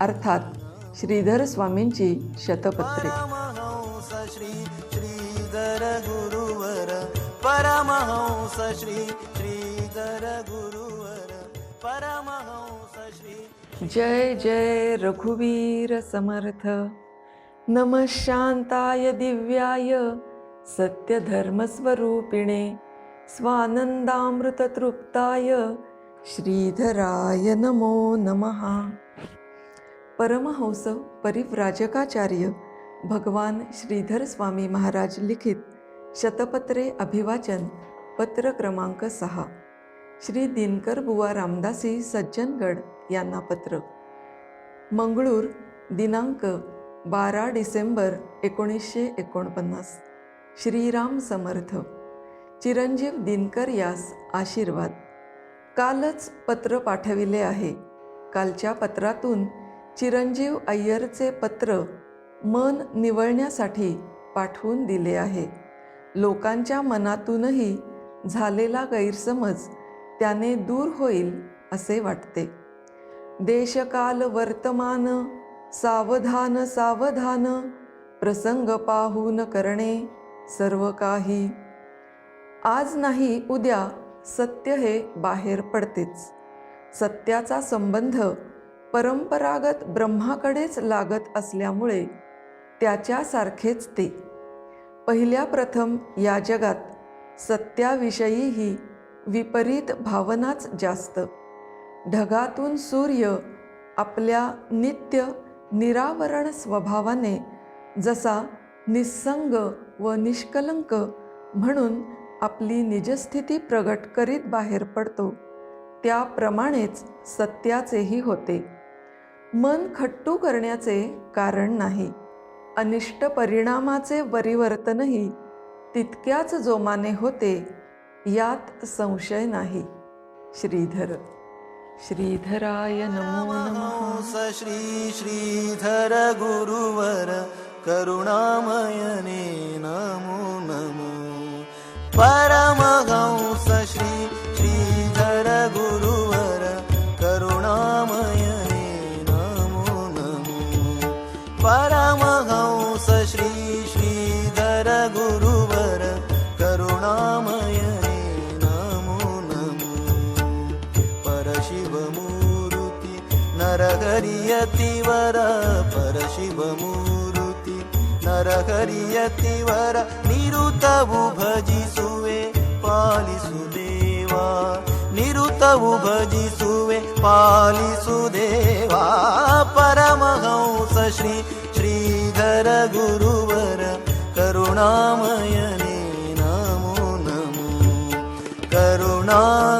अर्थात श्रीधर स्वामींची शतपत्रे. श्रीधर गुरुवर परमहंस श्री श्रीधर गुरुवर परमहंस श्री जय जय रघुवीर समर्थ. नम शांताय दिव्याय सत्यधर्मस्वरूपिणे स्वानंदामृततृप्ताय श्रीधराय नमो नमः. परमहंस परिव्राजकाचार्य भगवान श्रीधर स्वामी महाराज लिखित शतपत्रे अभिवाचन पत्र क्रमांक सहा. श्री दिनकर बुवा रामदासी सज्जनगड यांना पत्र. मंगळूर दिनांक बारा डिसेंबर एकोणीसशे एकोणपन्नास. श्रीराम समर्थ. चिरंजीव दिनकर यास आशीर्वाद. कालच पत्र पाठविले आहे. कालच्या पत्रातून चिरंजीव अय्यरचे पत्र मन निवळण्यासाठी पाठवून दिले आहे. लोकांच्या मनातूनही झालेला गैरसमज त्याने दूर होईल असे वाटते. देशकाल वर्तमान सावधान सावधान प्रसंग पाहून करणे सर्व काही. आज नाही उद्या सत्य हे बाहेर पडतेच. सत्याचा संबंध परंपरागत ब्रह्माकडेच लागत असल्यामुळे त्याच्यासारखेच ते. पहिल्या प्रथम या जगात सत्याविषयीही विपरीत भावनाच जास्त. ढगातून सूर्य आपल्या नित्य निरावरण स्वभावाने जसा निस्संग व निष्कलंक म्हणून आपली निजस्थिती प्रगट करीत बाहेर पडतो त्याप्रमाणेच सत्याचेही होते. मन खट्टू करण्याचे कारण नाही. अनिष्ट परिणामाचे परिवर्तनही तितक्याच जोमाने होते यात संशय नाही. श्रीधर श्रीधराय नमो नमः. परमहंस श्री श्रीधर गुरुवर करुणामयने परमहंस श्री श्रीधर गुरुवर करुणामयने नमो नमो। परशिवमूर्ती नरहरियतिवर परशिवमूर्ती नरहरियतिवर निरुतवु भजिसुवे पालिसुदेवा। निरुतवु भजिसुवे पालिसुदेवा परमहंस श्री श्रीधर गुरुवर करुणामयने नमो नमो। करुणामयने